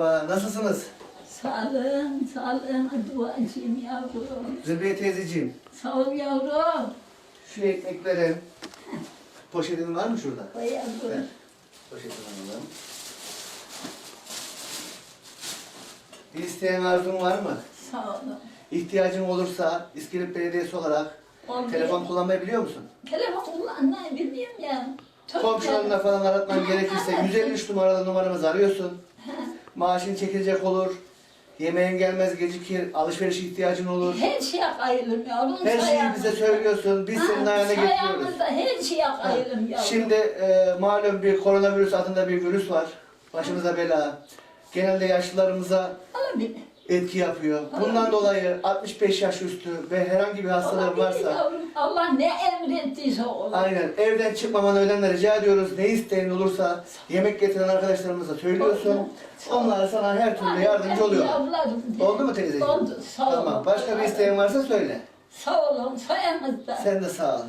Merhaba, nasılsınız? Sağlığın, sağlığına duacıyım yavrum. Zülfiye teyzeciğim, Sağ ol yavrum. şu ekmeklerin poşetin var mı şurada? Ver. yavrum. Poşetini alalım. Bir isteğin arzun var mı? Sağ olun. İhtiyacın olursa İskilip Belediyesi olarak Oldu. telefon kullanmayı biliyor musun? Telefon kullanmayı bilmiyorum ya. Çok Komşularına falan aratman gerekirse 153 numaralı numaramızı arıyorsun. Maaşın çekilecek olur. Yemeğin gelmez gecikir, alışveriş ihtiyacın olur. Her şeye kayılım yavrum. Her şeyi bize söylüyorsun, biz senin ayağına getiriyoruz. Her şeye kayılım yavrum. Şimdi e, malum bir koronavirüs adında bir virüs var. Başımıza bela. Genelde yaşlılarımıza Olabilir. Etki yapıyor. Bundan dolayı 65 yaş üstü ve herhangi bir hastalığın varsa yavrum. Allah ne emrettiyse olur. aynen evden çıkmamanı öğlenle rica ediyoruz. Ne isteğin olursa yemek getiren arkadaşlarımıza söylüyorsun. Onlar sana her türlü yardımcı oluyor. Oldu mu teyzeciğim? Oldu. Sağ olun. Tamam. Başka bir isteğin varsa söyle. Sağ olun. Sayamızda. Sen de sağ ol.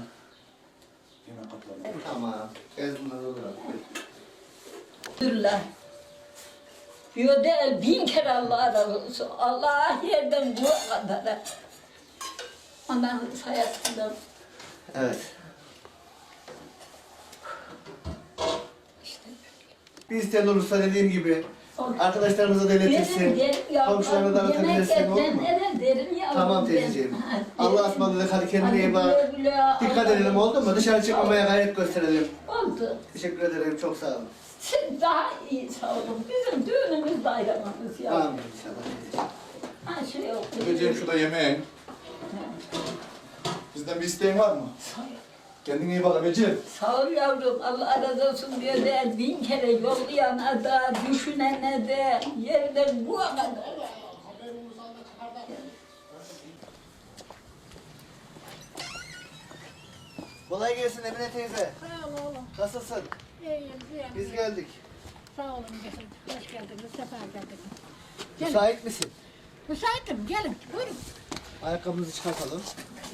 Tamam. Ez bunları olur. Dürler. Değil bin kere Allah razı olsun. Allah yerden bu kadar. Ondan sayasında Evet. Bir isteğin olursa dediğim gibi arkadaşlarımıza derim yavrum. Komşularına da aratabilirsin olur mu? Tamam teyzeciğim. Derim. ısmarladık. Hadi kendine iyi bak. Dikkat Allah- edelim oldu mu? Dışarı çıkmamaya gayret gösterelim. Oldu. Teşekkür ederim. Çok sağ olun. Siz daha iyi sağ olun. Bizim düğünümüz bayramımız ya. Tamam inşallah. Ha şey yok. Öpeceğim şurada yemeğin. Bizden bir isteğin var mı? Sağ ol. Kendine iyi bak Ebeciğim. Sağ ol yavrum, Allah razı olsun diyor de bin kere yollayana da, düşünene de, yerden bu kadar. Kolay gelsin Emine teyze. Sağ ol oğlum. Nasılsın? İyiyim, iyiyim. Biz geldik. Sağ olun, gelin. Hoş geldiniz, sefa geldiniz. Müsait misin? Müsaitim, gelin. Buyurun. Ayakkabımızı çıkartalım.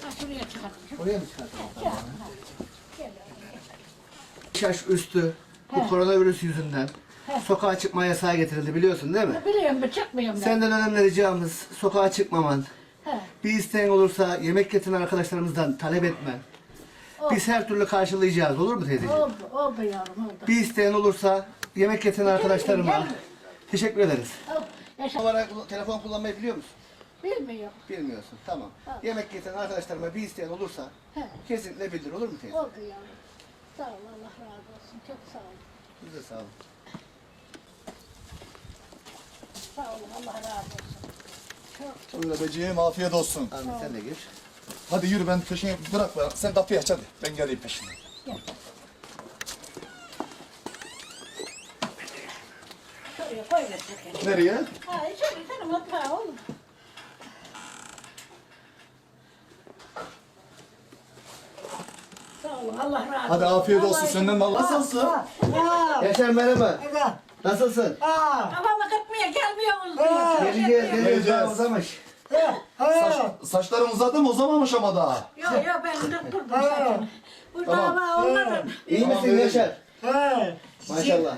Ha, şuraya çıkartın. Oraya mı çıkartalım? Gel. Yaş üstü bu koronavirüs yüzünden sokağa çıkma yasağı getirildi biliyorsun değil mi? Biliyorum ben, çıkmıyorum ben. Senden önemli ricamız sokağa çıkmaman. He. Bir isteğin olursa yemek getiren arkadaşlarımızdan talep etmen. Biz her türlü karşılayacağız olur mu teyzeciğim? Oldu, oldu yavrum, oldu. Bir isteğin olursa yemek getiren arkadaşlarıma teşekkür ederiz. Yaşa. Olarak telefon kullanmayı biliyor musun? Bilmiyorum. Bilmiyorsun. Tamam. Ha. Yemek getiren arkadaşlarıma bir isteğin olursa He. kesinlikle bildir olur mu teyze? Oldu yavrum. Sağ ol, Allah razı olsun. Çok sağ ol. Siz de sağ olun. Sağ olun, Allah razı olsun. Çok Buyur Ebeciğim afiyet olsun. Abi sen de gir. Hadi yürü ben peşine bırak bırak. Sen kapıyı aç hadi. Ben geleyim peşine. şuraya koy. Nereye? Ha, şöyle senin mutfağa oğlum. Sağ olun, Allah razı olsun. Hadi afiyet olsun. Allah Senden de Allah nasılsın? Aa, Yaşar merhaba. evet. Nasılsın? Kafamı kırpmaya gelmiyorsunuz diyor. Geleceğiz, geleceğiz. Geleceğiz. Daha uzamış. Saç, saçların uzadı mı? Uzamamış ama daha. Yok yok ben de durdum zaten. Bu Tamam. dava onların. İyi Tamam, misin vereceğim. Yaşar? Maşallah.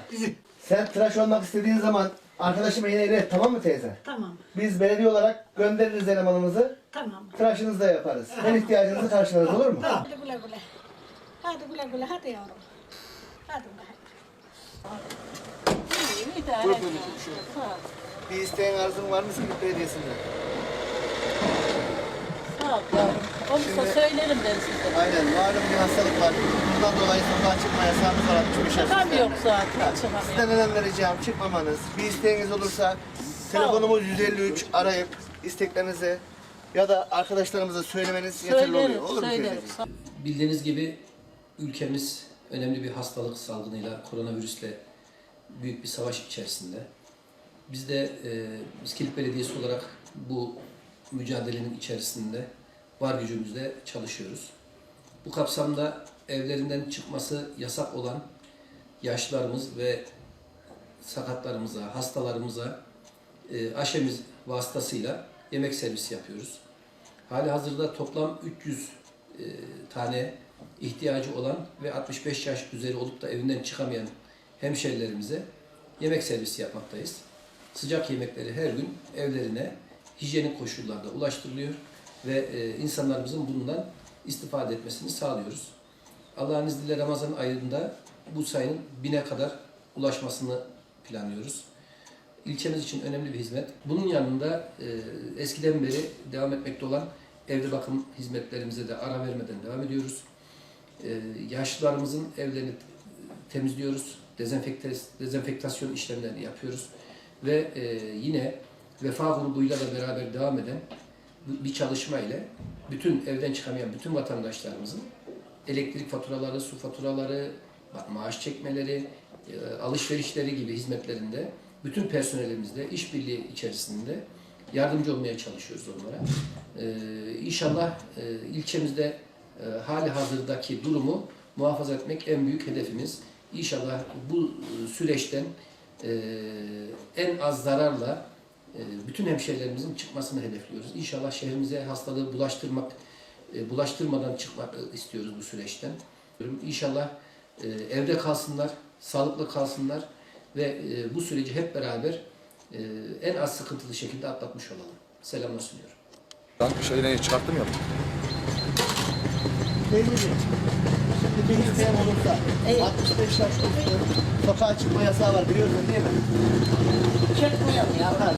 Sen tıraş olmak istediğin zaman arkadaşıma yine ilet tamam mı teyze? Tamam Biz belediye olarak göndeririz elemanımızı. tamam. Tıraşınızı da yaparız. Her ihtiyacınızı karşılarız olur mu? Hadi güle güle. Hadi güle güle hadi yavrum. Hadi güle. Bir isteğin arzun var mı Silip Belediyesi'nde? Sağ ol yavrum. Olursa söylerim ben size. Aynen malum bir hastalık var. Bundan dolayı sokağa çıkma yasağımız var 65 yaş Çıkam üstlerine. yok zaten. Çıkamıyorum. Sizden önemli ricam çıkmamanız. Bir isteğiniz olursa telefonumuz 153 arayıp isteklerinizi ya da arkadaşlarımıza söylemeniz yeterli Söylerim, oluyor. Olur mu söylerim. teyzeciğim? Sağ- Bildiğiniz gibi ülkemiz önemli bir hastalık salgınıyla, koronavirüsle büyük bir savaş içerisinde. Biz de e, İskilip Belediyesi olarak bu mücadelenin içerisinde var gücümüzle çalışıyoruz. Bu kapsamda evlerinden çıkması yasak olan yaşlılarımız ve sakatlarımıza, hastalarımıza e, aşemiz vasıtasıyla yemek servisi yapıyoruz. Hali hazırda toplam 300 e, tane ihtiyacı olan ve 65 yaş üzeri olup da evinden çıkamayan hemşerilerimize yemek servisi yapmaktayız. sıcak yemekleri her gün evlerine hijyenik koşullarda ulaştırılıyor ve e, insanlarımızın bundan istifade etmesini sağlıyoruz. Allah'ın izniyle Ramazan ayında bu sayının bine kadar ulaşmasını planlıyoruz. İlçemiz için önemli bir hizmet. Bunun yanında e, eskiden beri devam etmekte olan evde bakım hizmetlerimize de ara vermeden devam ediyoruz. E, yaşlılarımızın evlerini temizliyoruz. Dezenfektasyon işlemlerini yapıyoruz. Ve e, yine vefa grubuyla da beraber devam eden bir çalışma ile bütün evden çıkamayan bütün vatandaşlarımızın elektrik faturaları, su faturaları, maaş çekmeleri, e, alışverişleri gibi hizmetlerinde bütün personelimizle işbirliği içerisinde yardımcı olmaya çalışıyoruz onlara. E, inşallah e, ilçemizde e, hali hazırdaki durumu muhafaza etmek en büyük hedefimiz. İnşallah bu e, süreçten e, en az zararla bütün hemşehrilerimizin çıkmasını hedefliyoruz. İnşallah şehrimize hastalığı bulaştırmak, e, bulaştırmadan çıkmak istiyoruz bu süreçten. İnşallah e, evde kalsınlar, sağlıklı kalsınlar ve e, bu süreci hep beraber en az sıkıntılı şekilde atlatmış olalım. Selamlar sunuyorum. Ben şeyden çıkarttım ya. Teyzeciğim, şimdi bir isteyen olursa 65 yaş üstü sokağa çıkma yasağı var biliyorsun değil mi? Çekmeyelim ya.